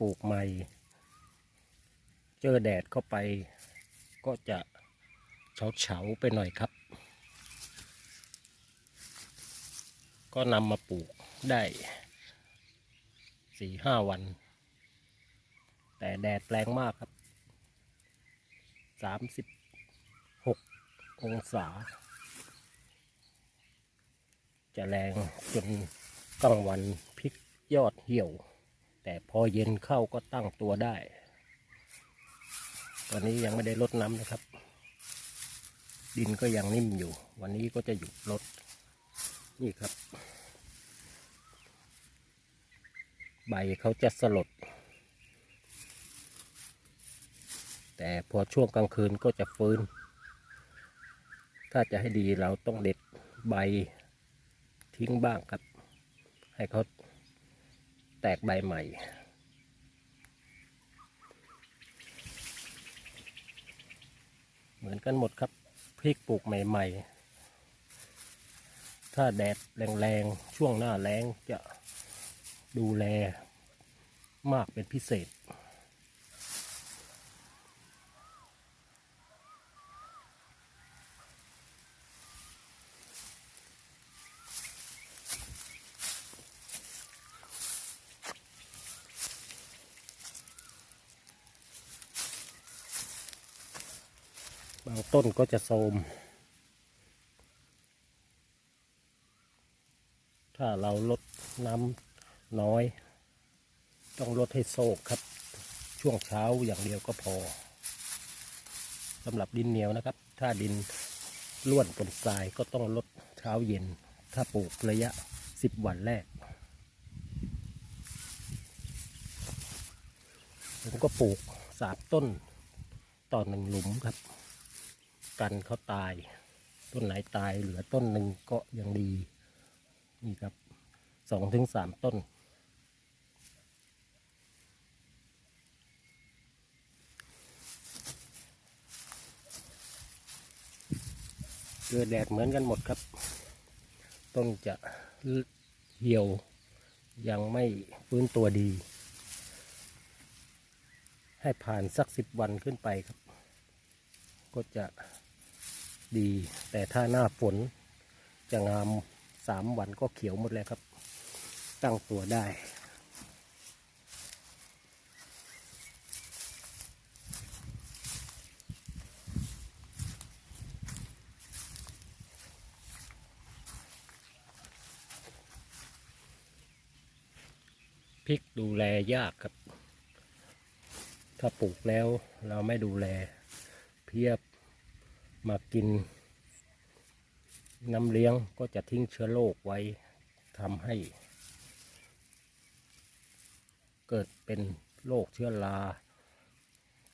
ปลูกใหม่ เจอแดดเข้าไป ก็จะเฉาเฉาๆไปหน่อยครับ ก็นำมาปลูกได้สี่ห้าวัน แต่แดดแรงมากครับสามสิบหกองศา จะแรงจนกลางวันพลิกยอดเหี่ยว แต่พอเย็นเข้าก็ตั้งตัวได้ ตอนนี้ยังไม่ได้ลดน้ำนะครับ ดินก็ยังนิ่มอยู่ วันนี้ก็จะหยุดลด นี่ครับ ใบเขาจะสลด แต่พอช่วงกลางคืนก็จะฟื้น ถ้าจะให้ดีเราต้องเด็ดใบทิ้งบ้างครับ ให้เขา ตกใบใหม่เหมือนกันหมดครับพริกปลูกใหม่ ๆ ถ้าแดดแรงๆ ช่วงหน้าแรงจะดูแลมากเป็นพิเศษ บางต้นก็จะโทมถ้าเราลดน้ำน้อย ต้องลดให้โซกครับ ช่วงเช้าอย่างเดียวก็พอสำหรับดินเหนียวนะครับ ถ้าดินล้วนปนทรายก็ต้องลดเช้าเย็น ถ้าปลูกระยะสิบวันแรกผมก็ปลูกสามต้นต่อหนึ่งหลุมครับ กันเขาตาย ต้นไหนตายเหลือต้นหนึ่งก็ยังดี นี่ครับสองถึงสามต้นเจอแดดเหมือนกันหมดครับ ต้นจะเหี่ยวยังไม่ฟื้นตัวดี ให้ผ่านสักสิบวันขึ้นไปครับ ก็จะ ดี แต่ถ้าหน้าฝนจะงามสามวันก็เขียวหมดแล้วครับ ตั้งตัวได้ พริกดูแลยากครับ ถ้าปลูกแล้วเราไม่ดูแลเพีย มากินน้ำเลี้ยงก็จะทิ้งเชื้อโรคไว้ทำให้ เกิดเป็นโรคเชื้อรา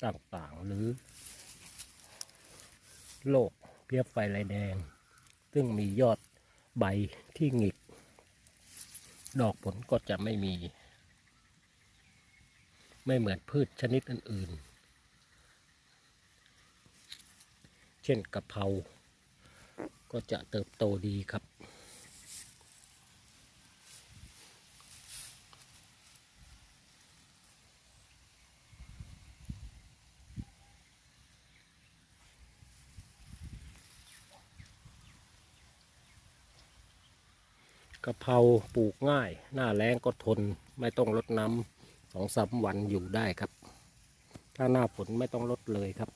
ต่างๆ หรือโรคเพียบไฟลายแดง ซึ่งมียอดใบที่หงิก ดอกผลก็จะไม่มี ไม่เหมือนพืชชนิดอื่นๆ เช่นกะเพราก็จะเติบโตดีครับ กะเพราปลูกง่าย หน้าแล้งก็ทนไม่ต้องรดน้ำสองสามวันอยู่ได้ครับ ถ้าหน้าฝนไม่ต้องลดเลยครับ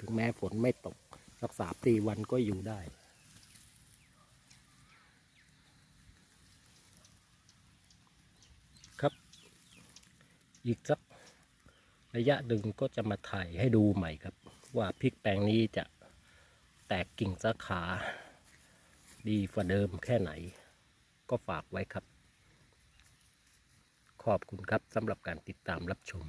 ถึงแม้ฝนไม่ตก สักสามสี่วันก็อยู่ได้ ครับ อีกสักระยะหนึ่งก็จะมาถ่ายให้ดูใหม่ครับ ว่าพริกแปลงนี้จะแตกกิ่งสาขา ดีกว่าเดิมแค่ไหน ก็ฝากไว้ครับ ขอบคุณครับสำหรับการติดตามรับชม